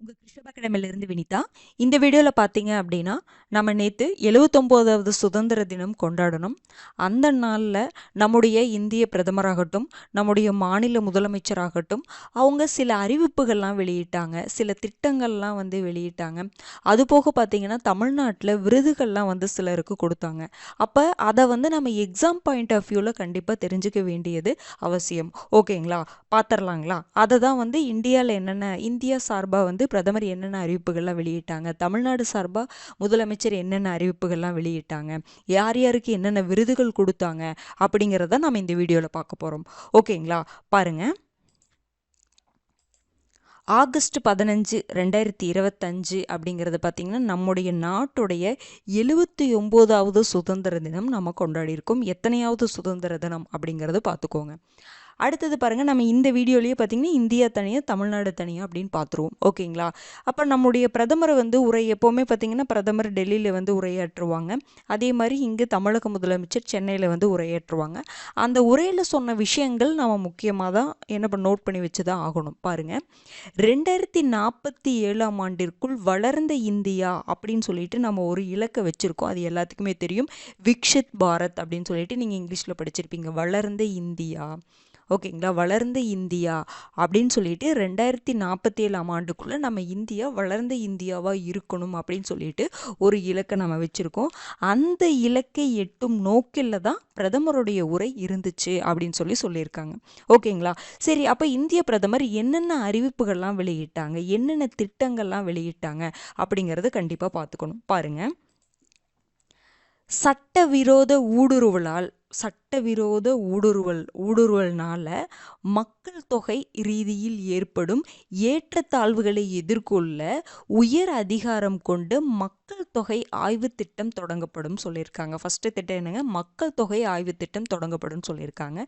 உங்கள் கிருஷ்ணபகடமிலிருந்து வினிதா. இந்த வீடியோவில் பார்த்தீங்க அப்படின்னா நம்ம நேற்று எழுவத்தொம்போதாவது சுதந்திர தினம் கொண்டாடணும். அந்த நாளில் நம்முடைய இந்திய பிரதமராகட்டும் நம்முடைய மாநில முதலமைச்சராகட்டும் அவங்க சில அறிவிப்புகள்லாம் வெளியிட்டாங்க. சில திட்டங்கள்லாம் வந்து வெளியிட்டாங்க. அது போக பார்த்தீங்கன்னா தமிழ்நாட்டில் விருதுகள்லாம் வந்து சிலருக்கு கொடுத்தாங்க. அப்போ அதை வந்து நம்ம எக்ஸாம் பாயிண்ட் ஆஃப் வியூவில் கண்டிப்பாக தெரிஞ்சுக்க வேண்டியது அவசியம். ஓகேங்களா? பார்த்துடலாங்களா அதை தான் வந்து இந்தியாவில் என்னென்ன இந்தியா சார்பாக வந்து பிரதமர் என்னென்ன அறிவிப்புகள்லாம் வெளியிட்டாங்க? தமிழ்நாடு சார்பாக முதலமைச்சர் என்னென்ன அறிவிப்புகள்லாம் வெளியிட்டாங்க? யார் யாருக்கு என்னென்ன விருதுகள் கொடுத்தாங்க? அப்படிங்கிறத நம்ம இந்த வீடியோவில் பார்க்க போகிறோம் ஓகேங்களா? பாருங்கள் ஆகஸ்ட் பதினஞ்சு ரெண்டாயிரத்தி இருபத்தஞ்சு அப்படிங்கிறது பார்த்திங்கன்னா நம்முடைய நாட்டுடைய எழுபத்தி ஒம்போதாவது சுதந்திர தினம் நம்ம கொண்டாடியிருக்கோம். எத்தனையாவது சுதந்திர தினம் அப்படிங்கிறத பார்த்துக்கோங்க. அடுத்தது பாருங்கள் நம்ம இந்த வீடியோலேயே பார்த்திங்கன்னா இந்தியா தனியாக தமிழ்நாடு தனியாக அப்படின்னு பார்த்துருவோம் ஓகேங்களா? அப்போ நம்முடைய பிரதமர் வந்து உரை எப்போவுமே பார்த்திங்கன்னா பிரதமர் டெல்லியில் வந்து உரையாற்றுவாங்க. அதே மாதிரி இங்கே தமிழக முதலமைச்சர் சென்னையில் வந்து உரையாற்றுவாங்க. அந்த உரையில் சொன்ன விஷயங்கள் நம்ம முக்கியமாக தான் என்ன பண்ண நோட் பண்ணி வச்சு தான் ஆகணும். பாருங்கள் ரெண்டாயிரத்தி நாற்பத்தி ஏழாம் ஆண்டிற்குள் வளர்ந்த இந்தியா அப்படின்னு சொல்லிட்டு நம்ம ஒரு இலக்கை வச்சுருக்கோம். அது எல்லாத்துக்குமே தெரியும். விக்ஷித் பாரத் அப்படின்னு சொல்லிட்டு நீங்கள் இங்கிலீஷில் படிச்சிருப்பீங்க. வளர்ந்த இந்தியா. ஓகேங்களா? வளர்ந்த இந்தியா அப்படின்னு சொல்லிட்டு ரெண்டாயிரத்தி நாற்பத்தி ஏழாம் ஆண்டுக்குள்ளே நம்ம இந்தியா வளர்ந்த இந்தியாவாக இருக்கணும் அப்படின்னு சொல்லிட்டு ஒரு இலக்கை நம்ம வச்சுருக்கோம். அந்த இலக்கை எட்டும் நோக்கில் தான் பிரதமருடைய உரை இருந்துச்சு அப்படின்னு சொல்லி சொல்லியிருக்காங்க. ஓகேங்களா? சரி அப்போ இந்திய பிரதமர் என்னென்ன அறிவிப்புகள்லாம் வெளியிட்டாங்க? என்னென்ன திட்டங்கள்லாம் வெளியிட்டாங்க? அப்படிங்கிறத கண்டிப்பாக பார்த்துக்கணும். பாருங்கள் சட்டவிரோத ஊடுருவலால் சட்டவிரோத ஊடுருவல் ஊடுருவல்னால மக்கள் தொகை ரீதியில் ஏற்படும் ஏற்றத்தாழ்வுகளை எதிர்கொள்ள உயர் அதிகாரம் கொண்டு மக்கள் தொகை ஆய்வு திட்டம் தொடங்கப்படும் சொல்லியிருக்காங்க. ஃபஸ்ட்டு திட்டம் என்னங்க? மக்கள் தொகை ஆய்வு திட்டம் தொடங்கப்படும் சொல்லியிருக்காங்க.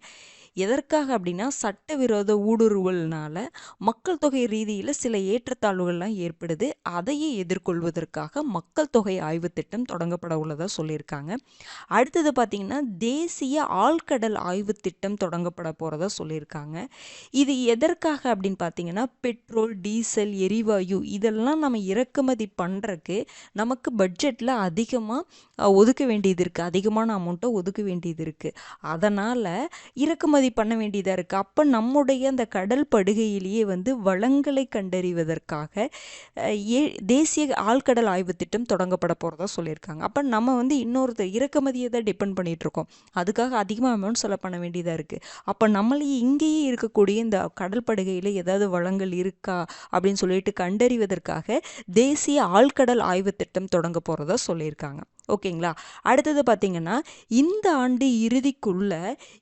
எதற்காக அப்படின்னா சட்டவிரோத ஊடுருவல்னால மக்கள் தொகை ரீதியில் சில ஏற்றத்தாழ்வுகள்லாம் ஏற்படுது. அதையே எதிர்கொள்வதற்காக மக்கள் தொகை ஆய்வு திட்டம் தொடங்கப்பட உள்ளதாக சொல்லியிருக்காங்க. அடுத்தது பார்த்திங்கன்னா தேசிய தேசிய ஆழ்கடல் ஆய்வு திட்டம் தொடங்கப்பட போகிறதா சொல்லியிருக்காங்க. இது எதற்காக அப்படின்னு பார்த்தீங்கன்னா பெட்ரோல் டீசல் எரிவாயு இதெல்லாம் நம்ம இறக்குமதி பண்ணுறக்கு நமக்கு பட்ஜெட்டில் அதிகமாக ஒதுக்க வேண்டியது இருக்குது அதிகமான அமௌண்ட்டை ஒதுக்க வேண்டியது இருக்குது அதனால் இறக்குமதி பண்ண வேண்டியதாக இருக்குது அப்போ நம்முடைய அந்த கடல் படுகையிலேயே வந்து வளங்களை கண்டறிவதற்காக ஏ தேசிய ஆழ்கடல் ஆய்வு திட்டம் தொடங்கப்பட போகிறதா சொல்லியிருக்காங்க. அப்போ நம்ம வந்து இன்னொருத்தர் இறக்குமதியை தான் டிபெண்ட் பண்ணிகிட்ருக்கோம் அதுக்காக அதிகமாக அமௌண்ட் செலவு பண்ண வேண்டியதாக இருக்குது அப்போ நம்மளே இங்கேயே இருக்கக்கூடிய இந்த கடல் படுகையில் ஏதாவது வளங்கள் இருக்கா அப்படின்னு சொல்லிட்டு கண்டறிவதற்காக தேசிய ஆழ்கடல் ஆய்வு திட்டம் தொடங்க போகிறதா சொல்லியிருக்காங்க. ஓகேங்களா? அடுத்தது பார்த்திங்கன்னா இந்த ஆண்டு இறுதிக்குள்ள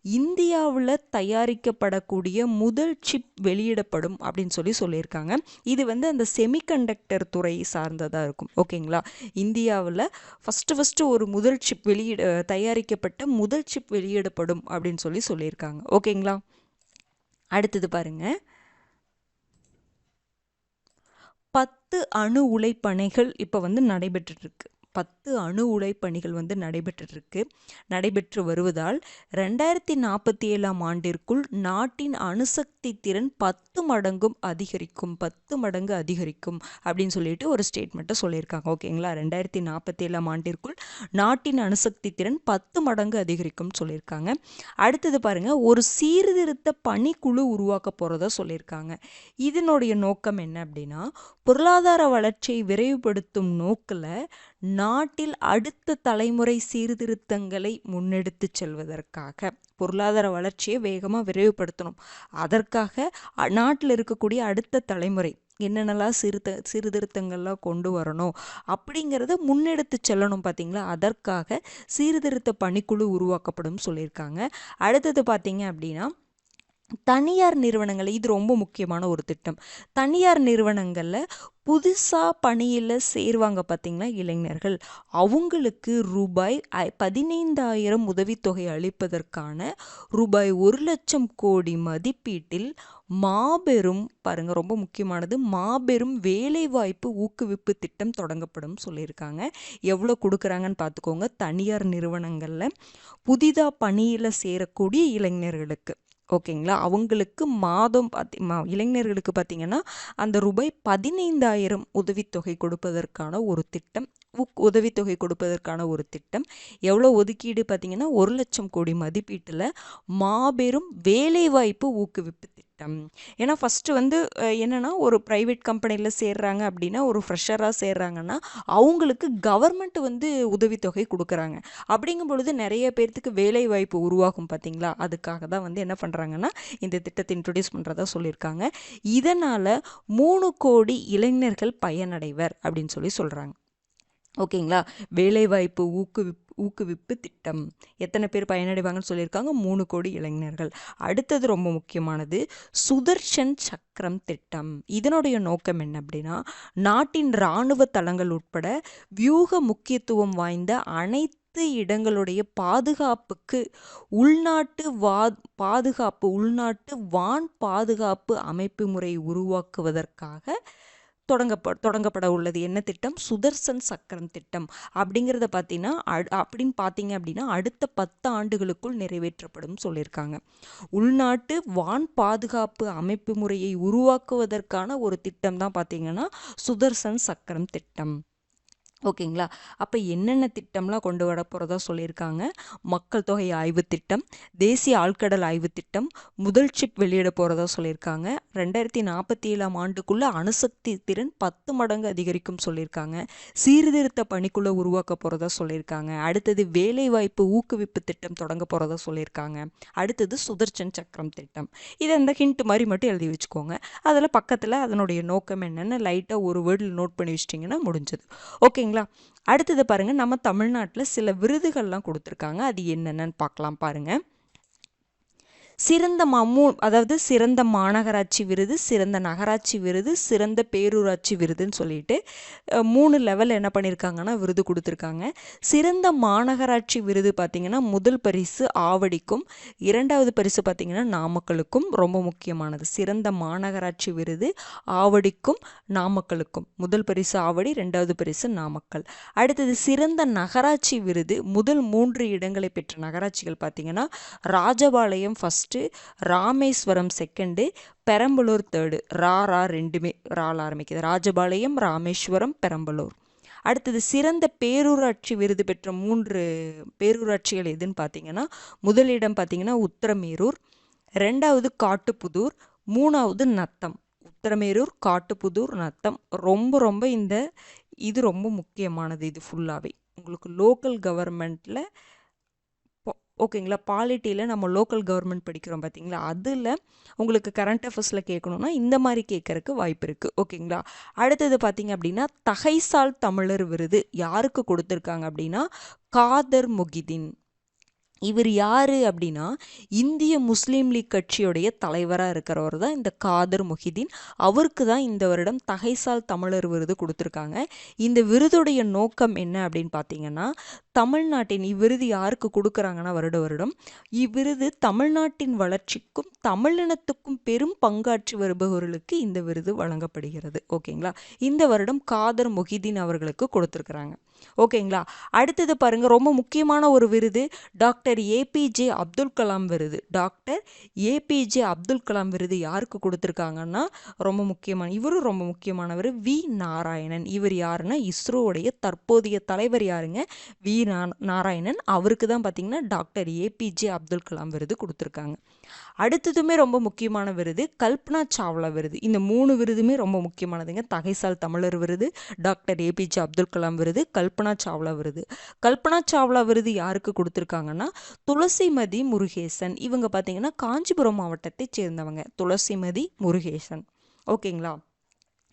இந்தியாவில் தயாரிக்கப்படக்கூடிய முதல் சிப் வெளியிடப்படும் அப்படின்னு சொல்லி சொல்லியிருக்காங்க. இது வந்து அந்த செமிகண்டக்டர் துறை சார்ந்ததாக இருக்கும். ஓகேங்களா? இந்தியாவில் ஃபஸ்ட்டு ஃபஸ்ட்டு ஒரு முதல் சிப் வெளியிட தயாரிக்கப்பட்ட முதல் சிப் வெளியிடப்படும் அப்படின்னு சொல்லி சொல்லியிருக்காங்க. ஓகேங்களா? அடுத்தது பாருங்கள் பத்து அணு உலை பணிகள் இப்போ வந்து நடைபெற்றுருக்கு பத்து அணு உலை பணிகள் வந்து நடைபெற்றிருக்கு. நடைபெற்று வருவதால் ரெண்டாயிரத்தி நாற்பத்தி ஏழாம் ஆண்டிற்குள் நாட்டின் அணுசக்தி திறன் பத்து மடங்கும் அதிகரிக்கும் பத்து மடங்கு அதிகரிக்கும் அப்படின்னு சொல்லிட்டு ஒரு ஸ்டேட்மெண்ட்டை சொல்லியிருக்காங்க. ஓகேங்களா? ரெண்டாயிரத்தி நாற்பத்தி ஏழாம் ஆண்டிற்குள் நாட்டின் அணுசக்தி திறன் பத்து மடங்கு அதிகரிக்கும்னு சொல்லியிருக்காங்க. அடுத்தது பாருங்கள் ஒரு சீர்திருத்த பணிக்குழு உருவாக்க போகிறதா சொல்லியிருக்காங்க. இதனுடைய நோக்கம் என்ன அப்படின்னா பொருளாதார வளர்ச்சியை விரைவுபடுத்தும் நோக்கில் நாட்டில் அடுத்த தலைமுறை சீர்திருத்தங்களை முன்னெடுத்து செல்வதற்காக பொருளாதார வளர்ச்சியை வேகமாக விரைவுபடுத்தணும். அதற்காக நாட்டில் இருக்கக்கூடிய அடுத்த தலைமுறை என்னென்னலாம் சீர்த சீர்திருத்தங்கள்லாம் கொண்டு வரணும் அப்படிங்கிறத முன்னெடுத்து செல்லணும் பார்த்தீங்களா அதற்காக சீர்திருத்த பணிக்குழு உருவாக்கப்படும் சொல்லியிருக்காங்க. அடுத்தது பார்த்தீங்க அப்படின்னா தனியார் நிறுவனங்களில் இது ரொம்ப முக்கியமான ஒரு திட்டம். தனியார் நிறுவனங்களில் புதுசாக பணியில் சேருவாங்க பார்த்திங்களா இளைஞர்கள்? அவங்களுக்கு ரூபாய் பதினைந்தாயிரம் உதவித்தொகை அளிப்பதற்கான ரூபாய் ஒரு லட்சம் கோடி மதிப்பீட்டில் மாபெரும் பாருங்கள் ரொம்ப முக்கியமானது மாபெரும் வேலைவாய்ப்பு ஊக்குவிப்பு திட்டம் தொடங்கப்படும் சொல்லியிருக்காங்க. எவ்வளோ கொடுக்குறாங்கன்னு பார்த்துக்கோங்க. தனியார் நிறுவனங்களில் புதிதாக பணியில் சேரக்கூடிய இளைஞர்களுக்கு. ஓகேங்களா? அவங்களுக்கு மாதம் பார்த்தி மா இளைஞர்களுக்கு பார்த்திங்கன்னா அந்த ரூபாய் பதினைந்தாயிரம் உதவித்தொகை கொடுப்பதற்கான ஒரு திட்டம் உக் உதவித்தொகை கொடுப்பதற்கான ஒரு திட்டம். எவ்வளோ ஒதுக்கீடு பார்த்திங்கன்னா ஒரு லட்சம் கோடி மதிப்பீட்டில் மாபெரும் வேலைவாய்ப்பு ஊக்குவிப்பு திட்டம். ஏன்னா ஃபஸ்ட்டு வந்து என்னென்னா ஒரு ப்ரைவேட் கம்பெனியில் சேர்றாங்க அப்படின்னா ஒரு ஃப்ரெஷராக சேர்றாங்கன்னா அவங்களுக்கு கவர்மெண்ட் வந்து உதவித்தொகை கொடுக்குறாங்க. அப்படிங்கும் பொழுது நிறைய பேர்த்துக்கு வேலை வாய்ப்பு உருவாகும் பார்த்தீங்களா அதுக்காக தான் வந்து என்ன பண்ணுறாங்கன்னா இந்த திட்டத்தை இன்ட்ரொடியூஸ் பண்ணுறதா சொல்லியிருக்காங்க. இதனால் மூணு கோடி இளைஞர்கள் பயனடைவர் அப்படின்னு சொல்லி சொல்கிறாங்க ஓகேங்களா? வேலைவாய்ப்பு ஊக்குவிப்பு ஊக்குவிப்பு திட்டம். எத்தனை பேர் பயனடைவாங்கன்னு சொல்லியிருக்காங்க. மூணு கோடி இளைஞர்கள். அடுத்தது ரொம்ப முக்கியமானது சுதர்ஷன் சக்கரம் திட்டம். இதனுடைய நோக்கம் என்ன அப்படின்னா நாட்டின் இராணுவ தளங்கள் உட்பட வியூக முக்கியத்துவம் வாய்ந்த அனைத்து இடங்களுடைய பாதுகாப்புக்கு உள்நாட்டு வா பாதுகாப்பு உள்நாட்டு வான் பாதுகாப்பு அமைப்பு முறை உருவாக்குவதற்காக தொடங்கப்ப தொடங்கப்பட உள்ளது. என்ன திட்டம்? சுதர்சன் சக்கரம் திட்டம் அப்படிங்கிறத பார்த்தீங்கன்னா அப்படின்னு பார்த்தீங்க அப்படின்னா அடுத்த பத்து ஆண்டுகளுக்குள் நிறைவேற்றப்படும் சொல்லியிருக்காங்க. உள்நாட்டு வான் பாதுகாப்பு அமைப்பு முறையை உருவாக்குவதற்கான ஒரு திட்டம் தான் பார்த்தீங்கன்னா சுதர்சன் சக்கரம் திட்டம். ஓகேங்களா? அப்போ என்னென்ன திட்டம்லாம் கொண்டு வர போகிறதா சொல்லியிருக்காங்க. மக்கள் தொகை ஆய்வு திட்டம் தேசிய ஆழ்கடல் ஆய்வு திட்டம் முதல் சிப் வெளியிட போகிறதா சொல்லியிருக்காங்க. ரெண்டாயிரத்தி நாற்பத்தி ஏழாம் ஆண்டுக்குள்ளே அணுசக்தி திறன் பத்து மடங்கு அதிகரிக்கும் சொல்லியிருக்காங்க. சீர்திருத்த பணிக்குள்ளே உருவாக்க போகிறதா சொல்லியிருக்காங்க. அடுத்தது வேலைவாய்ப்பு ஊக்குவிப்பு திட்டம் தொடங்க போகிறதா சொல்லியிருக்காங்க. அடுத்தது சுதர்ஷன் சக்கரம் திட்டம். இதை இந்த ஹிண்ட் மாதிரி மட்டும் எழுதி வச்சுக்கோங்க. அதில் பக்கத்தில் அதனுடைய நோக்கம் என்னென்னு லைட்டாக ஒரு வேர்டில் நோட் பண்ணி வச்சிட்டிங்கன்னா முடிஞ்சது. ஓகேங்க ஓகேங்களா? அடுத்தது பாருங்கள் நம்ம தமிழ்நாட்டில் சில விருதுகள்லாம் கொடுத்துருக்காங்க. அது என்னென்னு பார்க்கலாம் பாருங்கள் சிறந்த மமு அதாவது சிறந்த மாநகராட்சி விருது சிறந்த நகராட்சி விருது சிறந்த பேரூராட்சி விருதுன்னு சொல்லிட்டு மூணு லெவல் என்ன பண்ணியிருக்காங்கன்னா விருது கொடுத்துருக்காங்க. சிறந்த மாநகராட்சி விருது பார்த்திங்கன்னா முதல் பரிசு ஆவடிக்கும். இரண்டாவது பரிசு பார்த்திங்கன்னா நாமக்கலுக்கும். ரொம்ப முக்கியமானது. சிறந்த மாநகராட்சி விருது ஆவடிக்கும் நாமக்கலுக்கும். முதல் பரிசு ஆவடி ரெண்டாவது பரிசு நாமக்கல். அடுத்தது சிறந்த நகராட்சி விருது. முதல் மூன்று இடங்களை பெற்ற நகராட்சிகள் பார்த்திங்கன்னா Rajapalayam first first Rameswaram second Perambalur third ரா ரா ரெண்டுமே ரால் ஆரம்பிக்குது. ராஜபாளையம் ராமேஸ்வரம் பெரம்பலூர். அடுத்தது சிறந்த பேரூராட்சி விருது பெற்ற மூன்று பேரூராட்சிகள் எதுன்னு பார்த்தீங்கன்னா முதலிடம் பார்த்தீங்கன்னா உத்தரமேரூர் ரெண்டாவது காட்டுப்புதூர் மூணாவது நத்தம். உத்தரமேரூர் காட்டுப்புதூர் நத்தம். ரொம்ப ரொம்ப இந்த இது ரொம்ப முக்கியமானது இது ஃபுல்லாகவே உங்களுக்கு லோக்கல் கவர்மெண்ட்டில் ஓகேங்களா பாலிட்டியில் நம்ம லோக்கல் கவர்மெண்ட் படிக்கிறோம் பார்த்தீங்களா அதில் உங்களுக்கு கரண்ட் அஃபேர்ஸில் கேட்கணுன்னா இந்த மாதிரி கேட்கறக்கு வாய்ப்பு இருக்குது ஓகேங்களா அடுத்தது பார்த்தீங்க அப்படின்னா தகைசால் தமிழர் விருது யாருக்கு கொடுத்துருக்காங்க அப்படின்னா காதர் முகிதீன். இவர் யார் அப்படின்னா இந்திய முஸ்லீம் லீக் கட்சியுடைய தலைவராக இருக்கிறவர் தான் இந்த காதர் முஹிதீன். அவருக்கு தான் இந்த வருடம் தகைசால் தமிழர் விருது கொடுத்துருக்காங்க. இந்த விருதுடைய நோக்கம் என்ன அப்படின்னு பார்த்தீங்கன்னா தமிழ்நாட்டின் இவ்விருது யாருக்கு கொடுக்குறாங்கன்னா வருட வருடம் இவ்விருது தமிழ்நாட்டின் வளர்ச்சிக்கும் தமிழினத்துக்கும் பெரும் பங்காற்றி வருபவர்களுக்கு இந்த விருது வழங்கப்படுகிறது. ஓகேங்களா? இந்த வருடம் காதர் மொஹிதீன் அவர்களுக்கு கொடுத்துருக்குறாங்க. ஓகேங்களா? அடுத்தது பாருங்க ரொம்ப முக்கியமான ஒரு விருது டாக்டர் ஏபிஜே அப்துல் கலாம் விருது. டாக்டர் ஏபிஜே அப்துல் கலாம் விருது யாருக்கு கொடுத்துருக்காங்கன்னா ரொம்ப முக்கியமான இவரும் ரொம்ப முக்கியமானவர் வி நாராயணன். இவர் யாருன்னா இஸ்ரோவுடைய தற்போதைய தலைவர் யாருங்க? வி நாராயணன். அவருக்கு தான் பார்த்தீங்கன்னா டாக்டர் ஏபிஜே அப்துல் கலாம் விருது கொடுத்துருக்காங்க. அடுத்ததுமே ரொம்ப முக்கியமான விருது கல்பனா சாவ்லா விருது. இந்த மூணு விருதுமே ரொம்ப முக்கியமானதுங்க. தகைசால் தமிழர் விருது டாக்டர் ஏபிஜே அப்துல் கலாம் விருது கல்பனா சாவ்லா விருது. கல்பனா சாவ்லா விருது யாருக்கு கொடுத்துருக்காங்கன்னா துளசிமதி முருகேசன். இவங்க பார்த்தீங்கன்னா காஞ்சிபுரம் மாவட்டத்தை சேர்ந்தவங்க. துளசிமதி முருகேசன். ஓகேங்களா?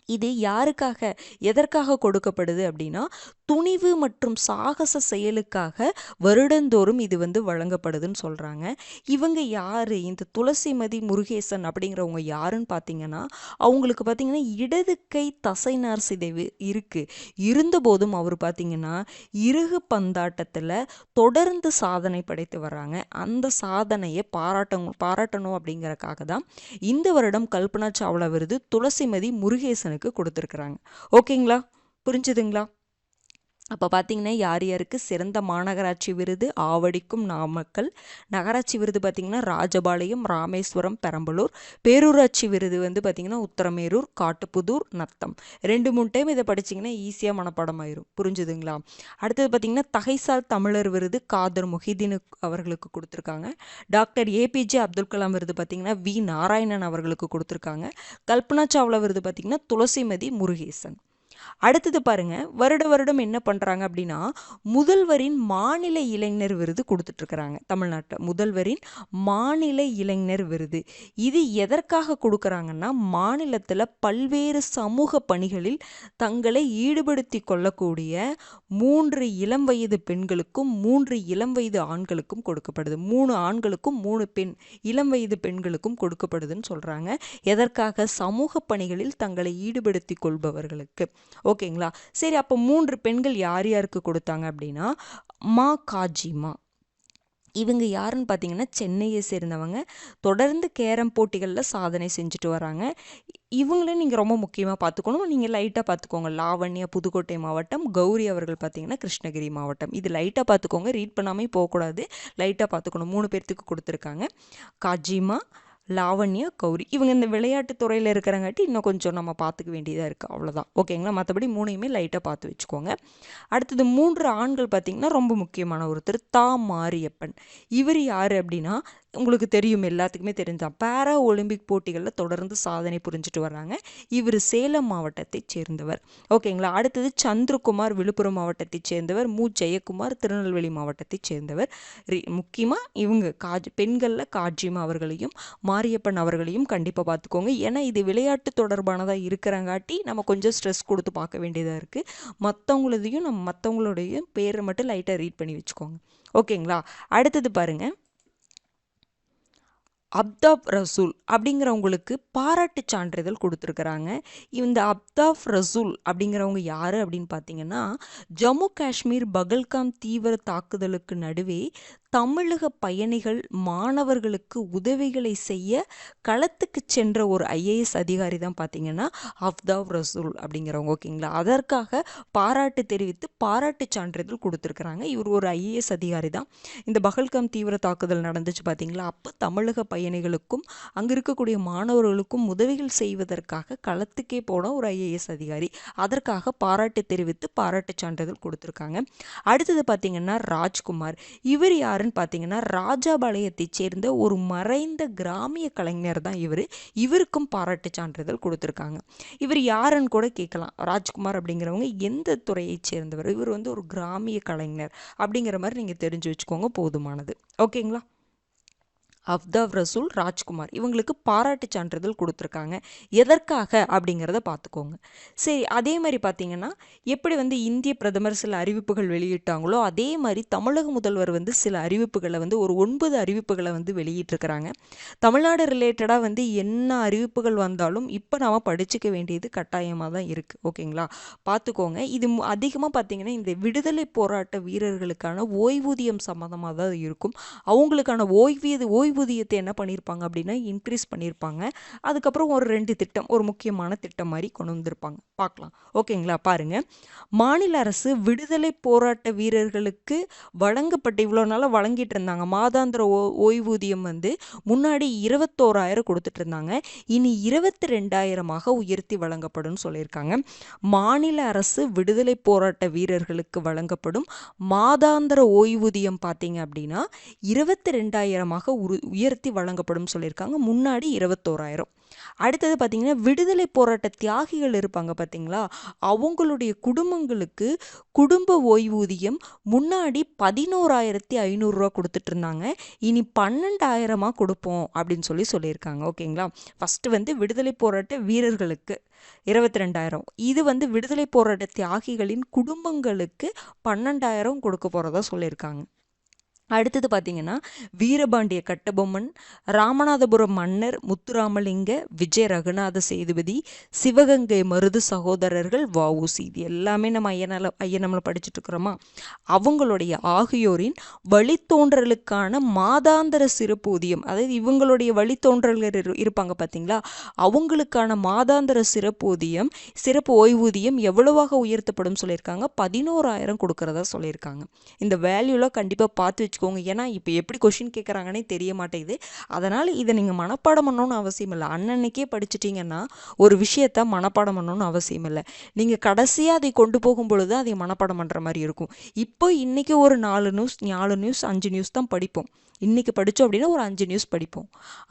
இது யாருக்காக எதற்காக கொடுக்கப்படுது அப்படின்னா துணிவு மற்றும் சாகச செயலுக்காக வருடந்தோறும் இது வந்து வழங்கப்படுதுன்னு சொல்கிறாங்க இவங்க யார்? இந்த துளசிமதி முருகேசன் அப்படிங்கிறவங்க யாருன்னு பார்த்தீங்கன்னா அவங்களுக்கு பார்த்தீங்கன்னா இடது கை தசைநார் சிதைவு இருக்குது இருந்தபோதும் அவர் பார்த்தீங்கன்னா இறுகு பந்தாட்டத்தில் தொடர்ந்து சாதனை படைத்து வர்றாங்க. அந்த சாதனையை பாராட்டணும் பாராட்டணும் அப்படிங்கிறக்காக தான் இந்த வருடம் கல்பனா சாவ்லா விருது துளசிமதி முருகேசனுக்கு கொடுத்துருக்குறாங்க. ஓகேங்களா புரிஞ்சுதுங்களா? அப்போ பார்த்தீங்கன்னா யார் யாருக்கு சிறந்த மாநகராட்சி விருது ஆவடிக்கும் நாமக்கல். நகராட்சி விருது பார்த்திங்கன்னா ராஜபாளையம் ராமேஸ்வரம் பெரம்பலூர். பேரூராட்சி விருது வந்து பார்த்திங்கன்னா உத்தரமேரூர் காட்டுப்புதூர் நத்தம். ரெண்டு மூணு டைம் இதை படிச்சிங்கன்னா ஈஸியாக மனப்பாடம் ஆயிரும் புரிஞ்சுதுங்களா? அடுத்தது பார்த்திங்கன்னா தகைசால் தமிழர் விருது காதர் முஹிதீனு அவர்களுக்கு கொடுத்துருக்காங்க. டாக்டர் ஏபிஜே அப்துல் கலாம் விருது பார்த்திங்கன்னா வி நாராயணன் அவர்களுக்கு கொடுத்துருக்காங்க. கல்பனா சாவ்லா விருது பார்த்திங்கன்னா துளசிமதி முருகேசன். அடுத்தது பாருங்க வருட வருடம் என்ன பண்ணுறாங்க அப்படின்னா முதல்வரின் மாநில இளைஞர் விருது கொடுத்துட்ருக்குறாங்க தமிழ்நாட்டில். முதல்வரின் மாநில இளைஞர் விருது. இது எதற்காக கொடுக்குறாங்கன்னா மாநிலத்தில் பல்வேறு சமூக பணிகளில் தங்களை ஈடுபடுத்தி கொள்ளக்கூடிய மூன்று இளம் வயது பெண்களுக்கும் மூன்று இளம் வயது ஆண்களுக்கும் கொடுக்கப்படுது. மூணு ஆண்களுக்கும் மூணு பெண் இளம் வயது பெண்களுக்கும் கொடுக்கப்படுதுன்னு சொல்கிறாங்க எதற்காக? சமூக பணிகளில் தங்களை ஈடுபடுத்தி கொள்பவர்களுக்கு. ஓகேங்களா? சரி அப்போ மூன்று பெண்கள் யார் யாருக்கு கொடுத்தாங்க அப்படின்னா மா காஜிமா இவங்க யாருன்னு பார்த்தீங்கன்னா சென்னையை சேர்ந்தவங்க. தொடர்ந்து கேரம் போட்டிகளில் சாதனை செஞ்சுட்டு வராங்க. இவங்கள நீங்கள் ரொம்ப முக்கியமாக பார்த்துக்கணும் நீங்கள் லைட்டாக பார்த்துக்கோங்க லாவண்யா புதுக்கோட்டை மாவட்டம் கௌரி அவர்கள் பார்த்தீங்கன்னா கிருஷ்ணகிரி மாவட்டம். இது லைட்டாக பார்த்துக்கோங்க ரீட் பண்ணாமல் போகக்கூடாது. லைட்டாக பார்த்துக்கணும் மூணு பேர்த்துக்கு கொடுத்துருக்காங்க. காஜிமா லாவண்யா கௌரி. இவங்க இந்த விளையாட்டு துறையில் இருக்கிறங்காட்டி இன்னும் கொஞ்சம் நம்ம பார்த்துக்க வேண்டியதாக இருக்குது அவ்வளோதான் ஓகேங்களா மற்றபடி மூணையுமே லைட்டாக பார்த்து வச்சுக்கோங்க. அடுத்தது மூன்று ஆண்கள் பார்த்திங்கன்னா ரொம்ப முக்கியமான ஒருத்தர் தா மாரியப்பன் இவர் யார் அப்படின்னா உங்களுக்கு தெரியும் எல்லாத்துக்குமே தெரிஞ்சான் பாரா ஒலிம்பிக் போட்டிகளில் தொடர்ந்து சாதனை புரிஞ்சுட்டு வர்றாங்க. இவர் சேலம் மாவட்டத்தை சேர்ந்தவர். ஓகேங்களா? அடுத்தது சந்திரகுமார் விழுப்புரம் மாவட்டத்தை சேர்ந்தவர். மு. ஜெயக்குமார் திருநெல்வேலி மாவட்டத்தை சேர்ந்தவர். முக்கியமாக இவங்க காஜ் பெண்களில் காஜிமா அவர்களையும் மாரியப்பன் அவர்களையும் கண்டிப்பாக பார்த்துக்கோங்க. ஏன்னா இது விளையாட்டு தொடர்பானதாக இருக்கிறங்காட்டி நம்ம கொஞ்சம் ஸ்ட்ரெஸ் கொடுத்து பார்க்க வேண்டியதாக இருக்குது மற்றவங்களதையும் நம்ம மற்றவங்களுடைய பேரை மட்டும் லைட்டாக ரீட் பண்ணி வச்சுக்கோங்க. ஓகேங்களா? அடுத்தது பாருங்கள் அப்தாப் ரசூல் அப்படிங்கிறவங்களுக்கு பாராட்டு சான்றிதழ் கொடுத்துருக்குறாங்க. இந்த அப்தாப் ரசூல் அப்படிங்கிறவங்க யார் அப்படின்னு பார்த்தீங்கன்னா ஜம்மு காஷ்மீர் பகல்காம் தீவிர தாக்குதலுக்கு நடுவே தமிழக பயணிகள் மாணவர்களுக்கு உதவிகளை செய்ய களத்துக்கு சென்ற ஒரு ஐஏஎஸ் அதிகாரி தான் பார்த்தீங்கன்னா அப்தாப் ரசூல் அப்படிங்கிறவங்க ஓகேங்களா? அதற்காக பாராட்டு தெரிவித்து பாராட்டு சான்றிதழ் கொடுத்துருக்குறாங்க. இவர் ஒரு ஐஏஎஸ் அதிகாரி தான். இந்த பகல்காம் தீவிர தாக்குதல் நடந்துச்சு பார்த்தீங்களா? அப்போ தமிழக பயணிகளுக்கும் அங்கே இருக்கக்கூடிய மாணவர்களுக்கும் உதவிகள் செய்வதற்காக களத்துக்கே போன ஒரு ஐஏஎஸ் அதிகாரி. அதற்காக பாராட்டு தெரிவித்து பாராட்டு சான்றிதழ் கொடுத்துருக்காங்க. அடுத்தது பார்த்தீங்கன்னா ராஜ்குமார். இவர் யாருன்னு பார்த்தீங்கன்னா ராஜாபாளையத்தைச் சேர்ந்த ஒரு மறைந்த கிராமிய கலைஞர் தான் இவர். இவருக்கும் பாராட்டு சான்றிதழ் கொடுத்துருக்காங்க. இவர் யாருன்னு கூட கேட்கலாம். ராஜ்குமார் அப்படிங்கிறவங்க எந்த துறையைச் சேர்ந்தவர்? இவர் வந்து ஒரு கிராமிய கலைஞர் அப்படிங்கிற மாதிரி நீங்கள் தெரிஞ்சு வச்சுக்கோங்க போதுமானது. ஓகேங்களா? அப்தாப் ரசூல் ராஜ்குமார். இவங்களுக்கு பாராட்டு சான்றிதழ் கொடுத்துருக்காங்க. எதற்காக அப்படிங்கிறத பார்த்துக்கோங்க. சரி அதே மாதிரி பார்த்தீங்கன்னா எப்படி வந்து இந்திய பிரதமர் சில அறிவிப்புகள் வெளியிட்டாங்களோ அதே மாதிரி தமிழக முதல்வர் வந்து சில அறிவிப்புகளை வந்து ஒரு ஒன்பது அறிவிப்புகளை வந்து வெளியிட்டிருக்கிறாங்க. தமிழ்நாடு ரிலேட்டடாக வந்து என்ன அறிவிப்புகள் வந்தாலும் இப்போ நாம் படிச்சுக்க வேண்டியது கட்டாயமாக தான் இருக்குது ஓகேங்களா? பார்த்துக்கோங்க. இது அதிகமாக பார்த்தீங்கன்னா இந்த விடுதலை போராட்ட வீரர்களுக்கான ஓய்வூதியம் சம்மந்தமாக தான் இருக்கும். அவங்களுக்கான ஓய்வியது ஓய்வு ஓய்வூதியத்தை என்ன பண்ணியிருப்பாங்க அப்படின்னா இன்க்ரீஸ் பண்ணியிருப்பாங்க அதுக்கப்புறம் ஒரு ரெண்டு திட்டம் ஒரு முக்கியமான திட்டம் மாதிரி கொண்டு வந்திருப்பாங்க. பார்க்கலாம். ஓகேங்களா? பாருங்க. மாநில அரசு விடுதலை போராட்ட வீரர்களுக்கு வழங்கப்பட்ட இவ்வளோ நாளாக வழங்கிட்டு இருந்தாங்க. மாதாந்திர ஓ ஓய்வூதியம் வந்து முன்னாடி இருபத்தோராயிரம் கொடுத்துட்டு இருந்தாங்க. இனி இருபத்தி ரெண்டாயிரமாக உயர்த்தி வழங்கப்படும் சொல்லியிருக்காங்க. மாநில அரசு விடுதலை போராட்ட வீரர்களுக்கு வழங்கப்படும் மாதாந்திர ஓய்வூதியம் பார்த்தீங்க அப்படின்னா இருபத்தி ரெண்டாயிரமாக உரு உயர்த்தி வழங்கப்படும் சொல்லியிருக்காங்க. முன்னாடி இருபத்தோராயிரம். அடுத்தது பார்த்தீங்கன்னா விடுதலை போராட்ட தியாகிகள் இருப்பாங்க பார்த்தீங்களா அவங்களுடைய குடும்பங்களுக்கு குடும்ப ஓய்வூதியம் முன்னாடி பதினோராயிரத்தி ஐநூறுரூவா கொடுத்துட்டு இருந்தாங்க இனி பன்னெண்டாயிரமாக கொடுப்போம் அப்படின்னு சொல்லி சொல்லியிருக்காங்க. ஓகேங்களா? ஃபஸ்ட்டு வந்து விடுதலை போராட்ட வீரர்களுக்கு இருபத்தி ரெண்டாயிரம் இது வந்து விடுதலை போராட்ட தியாகிகளின் குடும்பங்களுக்கு பன்னெண்டாயிரம் கொடுக்க போகிறதா சொல்லியிருக்காங்க. அடுத்தது பார்த்தீங்கன்னா வீரபாண்டிய கட்டபொம்மன் ராமநாதபுரம் மன்னர் முத்துராமலிங்க விஜய ரகுநாத சேதுபதி சிவகங்கை மருது சகோதரர்கள் வஉசி. இது எல்லாமே நம்ம ஐயனால ஐயனம்ல படிச்சுட்டு இருக்கிறோமா? அவங்களுடைய ஆகியோரின் வழித்தோன்றலுக்கான மாதாந்திர சிறப்பு ஊதியம். அதாவது இவங்களுடைய வழித்தோன்றல்கள் இரு- இருப்பாங்க பார்த்தீங்களா? அவங்களுக்கான மாதாந்திர சிறப்பு ஊதியம் சிறப்பு ஓய்வூதியம் எவ்வளவாக உயர்த்தப்படும் சொல்லியிருக்காங்க? பதினோராயிரம் கொடுக்கறதா சொல்லியிருக்காங்க. இந்த வேல்யூலாம் கண்டிப்பாக பார்த்து வச்சுக்கோங்க. ஏன்னா இப்போ எப்படி கொஷின் கேட்குறாங்கன்னே தெரிய மாட்டேங்குது. அதனால் இதை நீங்கள் மனப்பாடம் பண்ணணும்னு அவசியம் இல்லை. அன்னன்னைக்கே படிச்சிட்டிங்கன்னா ஒரு விஷயத்த மனப்பாடம் பண்ணணும்னு அவசியம் இல்லை. நீங்கள் கடைசியாக அதை கொண்டு போகும் பொழுது அதை மனப்பாடம் பண்ணுற மாதிரி இருக்கும். இப்போ இன்றைக்கி ஒரு நாலு நியூஸ் நாலு நியூஸ் அஞ்சு நியூஸ் தான் படிப்போம். இன்றைக்கி படித்தோம் அப்படின்னா ஒரு அஞ்சு நியூஸ் படிப்போம்.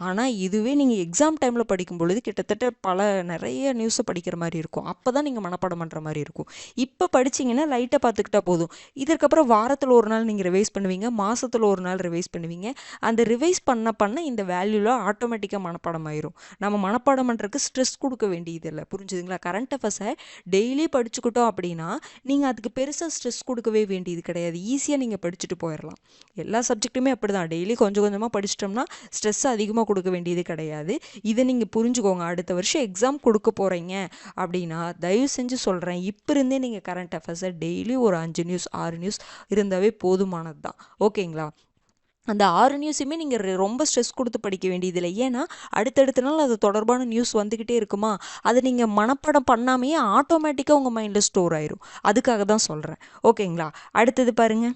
ஆனால் இதுவே நீங்கள் எக்ஸாம் டைமில் படிக்கும் பொழுது கிட்டத்தட்ட பல நிறைய நியூஸை படிக்கிற மாதிரி இருக்கும். அப்போ தான் நீங்கள் மனப்பாடம் பண்ணுற மாதிரி இருக்கும். இப்போ படிச்சீங்கன்னா லைட்டாக பார்த்துக்கிட்டா போதும். இதற்கப்புறம் வாரத்தில் ஒரு நாள் நீங்கள் ரிவைஸ் பண்ணுவீங்க. மாதத்தில் ஒரு நாள் ரிவைஸ் பண்ணுவீங்க. அந்த ரிவைஸ் பண்ண பண்ண இந்த வேல்யூலாம் ஆட்டோமேட்டிக்காக மனப்பாடம் ஆயிரும் நம்ம மனப்பாடம் பண்ணுறதுக்கு ஸ்ட்ரெஸ் கொடுக்க வேண்டியது இல்லை புரிஞ்சுதுங்களா கரண்ட் அஃபேர்ஸை டெய்லி படிச்சுக்கிட்டோம் அப்படின்னா நீங்கள் அதுக்கு பெருசாக ஸ்ட்ரெஸ் கொடுக்கவே வேண்டியது கிடையாது. ஈஸியாக நீங்கள் படிச்சுட்டு போயிடலாம் எல்லா சப்ஜெக்ட்டுமே அப்படி தான் டெய்லி கொஞ்சம் கொஞ்சமாக படிச்சிட்டோம்னா ஸ்ட்ரெஸ் அதிகமாக கொடுக்க வேண்டியது கிடையாது. இதை நீங்கள் புரிஞ்சுக்கோங்க. அடுத்த வருஷம் எக்ஸாம் கொடுக்க போகிறீங்க அப்படின்னா தயவு செஞ்சு சொல்கிறேன் இப்போ இருந்தே நீங்கள் கரண்ட் அஃபேர்ஸை டெய்லி ஒரு அஞ்சு நியூஸ் ஆறு நியூஸ் இருந்தாவே போதுமானது தான் ஓகே ஓகேங்களா? அந்த ஆறு நியூஸுமே நீங்கள் ரொம்ப ஸ்ட்ரெஸ் கொடுத்து படிக்க வேண்டியதில்லை. ஏன்னா அடுத்தடுத்த நாள் அது தொடர்பான நியூஸ் வந்துக்கிட்டே இருக்குமா? அதை நீங்கள் மனப்பாடம் பண்ணாமையே ஆட்டோமேட்டிக்காக உங்கள் மைண்டில் ஸ்டோர் ஆயிரும். அதுக்காக தான் சொல்கிறேன் ஓகேங்களா? அடுத்தது பாருங்க.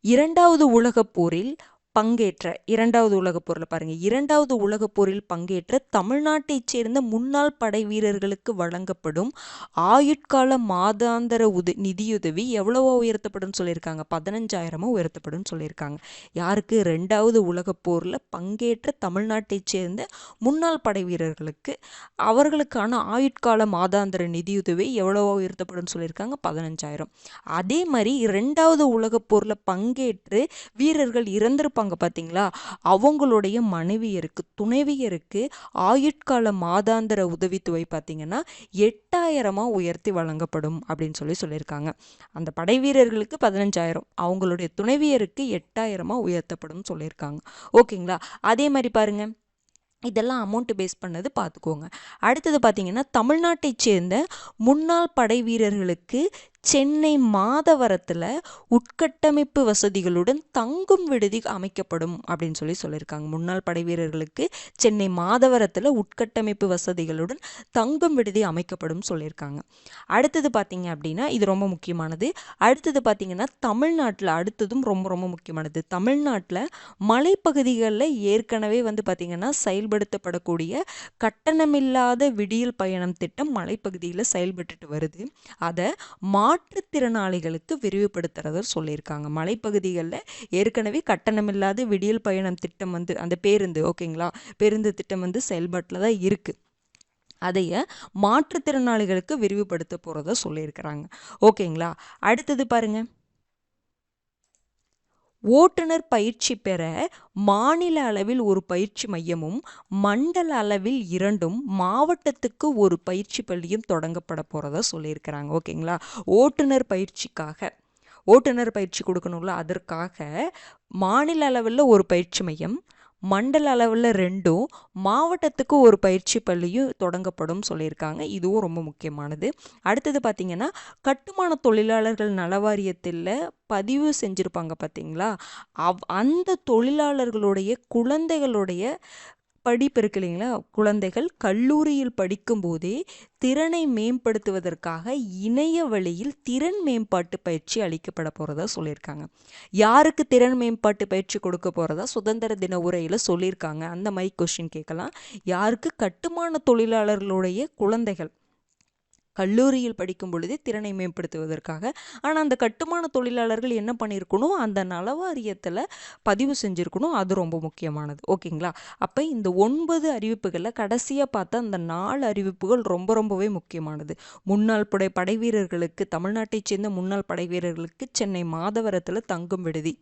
இரண்டாவது உலகப் போரில் பங்கேற்ற இரண்டாவது உலகப் போரில் பாருங்க. இரண்டாவது உலகப் போரில் பங்கேற்ற தமிழ்நாட்டைச் சேர்ந்த முன்னாள் படை வீரர்களுக்கு வழங்கப்படும் ஆயுட்கால மாதாந்திர உத நிதியுதவி எவ்வளவோ உயர்த்தப்படும் சொல்லியிருக்காங்க. பதினஞ்சாயிரமோ உயர்த்தப்படும் சொல்லியிருக்காங்க. யாருக்கு? ரெண்டாவது உலகப் போரில் பங்கேற்ற தமிழ்நாட்டைச் சேர்ந்த முன்னாள் படை வீரர்களுக்கு அவர்களுக்கான ஆயுட்கால மாதாந்திர நிதியுதவி எவ்வளவோ உயர்த்தப்படும் சொல்லியிருக்காங்க. பதினஞ்சாயிரம். அதே மாதிரி இரண்டாவது உலகப் போரில் பங்கேற்று வீரர்கள் இறந்திருப்பாங்க. பார்த்தீங்களா அவங்களுடைய மனைவியருக்கு துணைவியருக்கு ஆயுட்கால மாதாந்திர உதவித்தொகை பார்த்தீங்கன்னா எட்டாயிரமா உயர்த்தி வழங்கப்படும் அப்படின்னு சொல்லி சொல்லியிருக்காங்க. அந்த படை வீரர்களுக்கு பதினஞ்சாயிரம் அவங்களுடைய துணைவியருக்கு எட்டாயிரமாக உயர்த்தப்படும் சொல்லியிருக்காங்க. ஓகேங்களா? அதே மாதிரி பாருங்க. இதெல்லாம் அமௌண்ட் பேஸ் பண்ணது பார்த்துக்கோங்க அடுத்தது பார்த்தீங்கன்னா தமிழ்நாட்டை சேர்ந்த முன்னாள் படை வீரர்களுக்கு சென்னை மாதவரத்தில் உட்கட்டமைப்பு வசதிகளுடன் தங்கும் விடுதி அமைக்கப்படும் அப்படின்னு சொல்லி சொல்லியிருக்காங்க. முன்னாள் படை வீரர்களுக்கு சென்னை மாதவரத்தில் உட்கட்டமைப்பு வசதிகளுடன் தங்கும் விடுதி அமைக்கப்படும் சொல்லியிருக்காங்க. அடுத்தது பார்த்தீங்க அப்படின்னா இது ரொம்ப முக்கியமானது. அடுத்தது பார்த்தீங்கன்னா தமிழ்நாட்டில் அடுத்ததும் ரொம்ப ரொம்ப முக்கியமானது. தமிழ்நாட்டில் மலைப்பகுதிகளில் ஏற்கனவே வந்து பார்த்திங்கன்னா செயல்படுத்தப்படக்கூடிய கட்டணமில்லாத விடியல் பயணம் திட்டம் மலைப்பகுதியில் செயல்பட்டுட்டு வருது. அதை மாற்றுத்திறனாளிகளுக்கு விரிவுபடுத்துறத சொல்லியிருக்காங்க. மலைப்பகுதிகளில் ஏற்கனவே கட்டணமில்லாத விடியல் பயணம் திட்டம் வந்து அந்த பேருந்து ஓகேங்களா? பேருந்து திட்டம் வந்து செயல்பாட்டில் தான் இருக்குது அதைய மாற்றுத்திறனாளிகளுக்கு விரிவுபடுத்த போகிறத சொல்லியிருக்கிறாங்க. ஓகேங்களா? அடுத்தது பாருங்கள் ஓட்டுநர் பயிற்சி பெற மாநில அளவில் ஒரு பயிற்சி மையமும் மண்டல அளவில் இரண்டும் மாவட்டத்துக்கு ஒரு பயிற்சி பள்ளியும் தொடங்கப்பட போகிறதா சொல்லியிருக்கிறாங்க. ஓகேங்களா? ஓட்டுநர் பயிற்சிக்காக. ஓட்டுநர் பயிற்சி கொடுக்கணும்ல அதற்காக மாநில அளவில் ஒரு பயிற்சி மையம் மண்டல அளவில் ரெண்டும் மாவட்டத்துக்கு ஒரு பயிற்சி பள்ளியும் தொடங்கப்படும் சொல்லியிருக்காங்க. இதுவும் ரொம்ப முக்கியமானது. அடுத்தது பார்த்திங்கன்னா கட்டுமான தொழிலாளர்கள் நலவாரியத்தில் பதிவு செஞ்சுருப்பாங்க பார்த்தீங்களா அவ் அந்த தொழிலாளர்களுடைய குழந்தைகளுடைய படிப்பு இருக்கு இல்லைங்களா? குழந்தைகள் கல்லூரியில் படிக்கும்போதே திறனை மேம்படுத்துவதற்காக இணைய வழியில் திறன் மேம்பாட்டு பயிற்சி அளிக்கப்பட போகிறதா சொல்லியிருக்காங்க. யாருக்கு திறன் மேம்பாட்டு பயிற்சி கொடுக்க போகிறதா சுதந்திர தின உரையில் சொல்லியிருக்காங்க. அந்த மாதிரி கொஷின் கேட்கலாம். யாருக்கு கட்டுமான தொழிலாளர்களுடைய குழந்தைகள் கல்லூரியில் படிக்கும் பொழுதே திறனை மேம்படுத்துவதற்காக. ஆனால் அந்த கட்டுமான தொழிலாளர்கள் என்ன பண்ணியிருக்கணும்? அந்த நலவாரியத்தில் பதிவு செஞ்சுருக்கணும். அது ரொம்ப முக்கியமானது. ஓகேங்களா? அப்போ இந்த ஒன்பது அறிவிப்புகளில் கடைசியாக பார்த்தா அந்த நாலு அறிவிப்புகள் ரொம்ப ரொம்பவே முக்கியமானது. முன்னாள் படை படை வீரர்களுக்கு தமிழ்நாட்டைச் சேர்ந்த முன்னாள் படை வீரர்களுக்கு சென்னை மாதவரத்தில் தங்கும் விடுதி.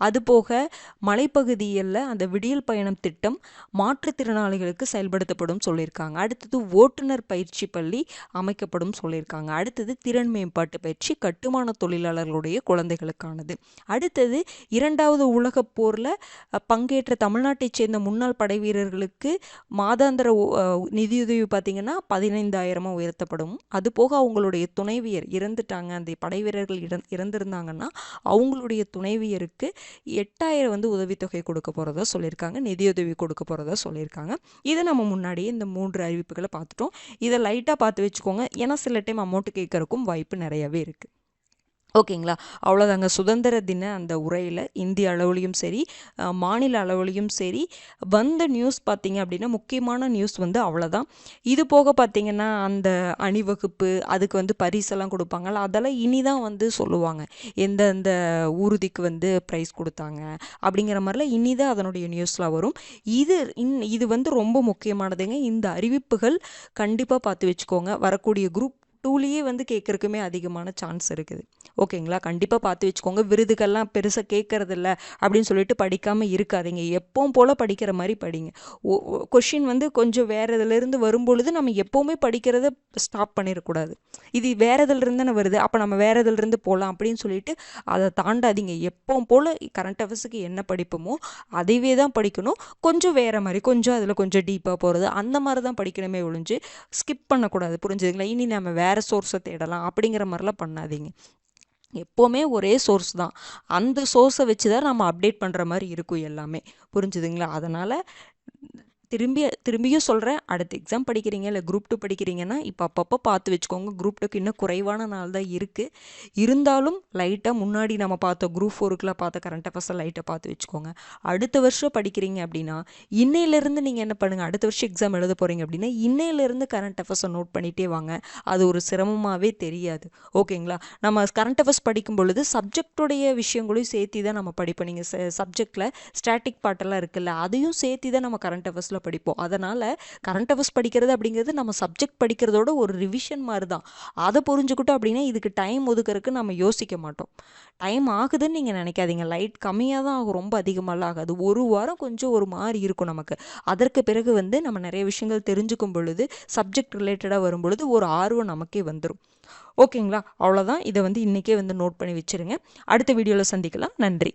அதுபோக மலைப்பகுதியில் அந்த விடியல் பயணம் திட்டம் மாற்றுத்திறனாளிகளுக்கு செயல்படுத்தப்படும் சொல்லியிருக்காங்க. அடுத்தது ஓட்டுநர் பயிற்சி பள்ளி அமைக்க ஏற்படும் சொல்லியிருக்காங்க. அடுத்தது திறன் மேம்பாட்டு பயிற்சி கட்டுமான தொழிலாளர்களுடைய குழந்தைகளுக்கானது. அடுத்தது இரண்டாவது உலகப் போரில் பங்கேற்ற தமிழ்நாட்டைச் சேர்ந்த முன்னாள் படை வீரர்களுக்கு மாதாந்திர நிதியுதவி பார்த்திங்கன்னா பதினைந்தாயிரமாக உயர்த்தப்படும். அதுபோக அவங்களுடைய துணைவியர் இறந்துட்டாங்க. அந்த படை வீரர்கள் இறந் இறந்திருந்தாங்கன்னா அவங்களுடைய துணைவியருக்கு எட்டாயிரம் வந்து உதவித்தொகை கொடுக்க போகிறதா சொல்லியிருக்காங்க. நிதியுதவி கொடுக்க போகிறதா சொல்லியிருக்காங்க. இதை நம்ம முன்னாடியே இந்த மூன்று அறிவிப்புகளை பார்த்துட்டோம். இதை லைட்டாக பார்த்து வச்சுக்கோங்க. ஏன்னா சில டைம் அமௌண்ட் கேட்கறக்கும் வாய்ப்பு நிறையவே இருக்குது ஓகேங்களா? அவ்வளோதாங்க சுதந்திர தின அந்த உரையில் இந்திய அளவுலேயும் சரி மாநில அளவுலேயும் சரி வந்த நியூஸ் பார்த்தீங்க அப்படின்னா முக்கியமான நியூஸ் வந்து அவ்வளோதான் இது போக பார்த்தீங்கன்னா அந்த அணிவகுப்பு அதுக்கு வந்து பரிசெல்லாம் கொடுப்பாங்கல்ல அதெல்லாம் இனி தான் வந்து சொல்லுவாங்க. எந்தெந்த ஊர்திக்கு வந்து ப்ரைஸ் கொடுத்தாங்க அப்படிங்கிற மாதிரிலாம் இனி தான் அதனுடைய நியூஸ்லாம் வரும். இது இன் இது வந்து ரொம்ப முக்கியமானதுங்க. இந்த அறிவிப்புகள் கண்டிப்பாக பார்த்து வச்சுக்கோங்க. வரக்கூடிய குரூப் டூலேயே வந்து கேட்குறக்குமே அதிகமான சான்ஸ் இருக்குது. ஓகேங்களா கண்டிப்பாக பார்த்து வச்சுக்கோங்க. விருதுகள்லாம் பெருசாக கேட்கறதில்ல அப்படின்னு சொல்லிட்டு படிக்காமல் இருக்காதீங்க. எப்பவும் போல் படிக்கிற மாதிரி படிங்க. கொஷின் வந்து கொஞ்சம் வேறு இதிலேருந்து வரும்பொழுது நம்ம எப்போவுமே படிக்கிறத ஸ்டாப் பண்ணிடக்கூடாது. இது வேறு இதுலேருந்து தானே வருது. அப்போ நம்ம வேறு இதிலிருந்து போகலாம் அப்படின்னு சொல்லிட்டு அதை தாண்டாதீங்க. எப்பவும் போல் கரண்ட் அஃபேர்ஸுக்கு என்ன படிப்போமோ அதைவே தான் படிக்கணும். கொஞ்சம் வேறு மாதிரி கொஞ்சம் அதில் கொஞ்சம் டீப்பாக போகிறது அந்த மாதிரி தான் படிக்கணுமே ஒழிஞ்சு ஸ்கிப் பண்ணக்கூடாது. புரிஞ்சுதுங்களா? இனி நம்ம வேறு வேறு சோர்ஸை தேடலாம் அப்படிங்கிற மாதிரிலாம் பண்ணாதீங்க. எப்போவுமே ஒரே சோர்ஸ் தான். அந்த சோர்ஸை வச்சு தான் நம்ம அப்டேட் பண்ணுற மாதிரி இருக்கும் எல்லாமே. புரிஞ்சுதுங்களா? அதனால் திரும்பி திரும்பியும் சொல்கிறேன் அடுத்த எக்ஸாம் படிக்கிறீங்க இல்லை குரூப் டூ படிக்கிறீங்கன்னா இப்போ அப்பப்போ பார்த்து வச்சுக்கோங்க. குரூப் டூக்கு இன்னும் குறைவான நாள் தான் இருக்குது இருந்தாலும் லைட்டாக முன்னாடி நம்ம பார்த்த குரூப் ஃபோருக்குலாம் பார்த்த கரண்ட் அஃபேர்ஸை லைட்டாக பார்த்து வச்சுக்கோங்க. அடுத்த வருஷம் படிக்கிறீங்க அப்படின்னா இன்னையிலேருந்து நீங்கள் என்ன பண்ணுங்கள் அடுத்த வருஷம் எக்ஸாம் எழுத போகிறீங்க அப்படின்னா இன்னையிலேருந்து கரண்ட் அஃபேர்ஸை நோட் பண்ணிகிட்டே வாங்க. அது ஒரு சிரமமாகவே தெரியாது. ஓகேங்களா நம்ம கரண்ட் அஃபேர்ஸ் படிக்கும் பொழுது சப்ஜெக்டோடைய விஷயங்களையும் சேர்த்து தான் நம்ம படிப்போம். நீங்கள் சப்ஜெக்டில் ஸ்டாட்டிக் பாட்டெல்லாம் இருக்குல்ல அதையும் சேர்த்து தான் நம்ம கரண்ட் அஃபேர்ஸில் படிப்போம். அதனால் கரண்ட் அஃபேர்ஸ் படிக்கிறது அப்படிங்கிறது நம்ம சப்ஜெக்ட் படிக்கிறதோட ஒரு ரிவிஷன் மாதிரி தான் அதை புரிஞ்சுக்கிட்டோம் அப்படின்னா இதுக்கு டைம் ஒதுக்கிறதுக்கு நம்ம யோசிக்க மாட்டோம். டைம் ஆகுதுன்னு நீங்கள் நினைக்காதீங்க. லைட் கம்மியாக தான் ஆகும். ரொம்ப அதிகமாகலாம் ஆகாது. ஒரு வாரம் கொஞ்சம் ஒரு மாதிரி இருக்கும் நமக்கு. அதற்கு பிறகு வந்து நம்ம நிறைய விஷயங்கள் தெரிஞ்சுக்கும் பொழுது சப்ஜெக்ட் ரிலேட்டடாக வரும் பொழுது ஒரு ஆர்வம் நமக்கே வந்துடும் ஓகேங்களா? அவ்வளோதான் இதை வந்து இன்றைக்கே வந்து நோட் பண்ணி வச்சுருங்க. அடுத்த வீடியோவில் சந்திக்கலாம். நன்றி.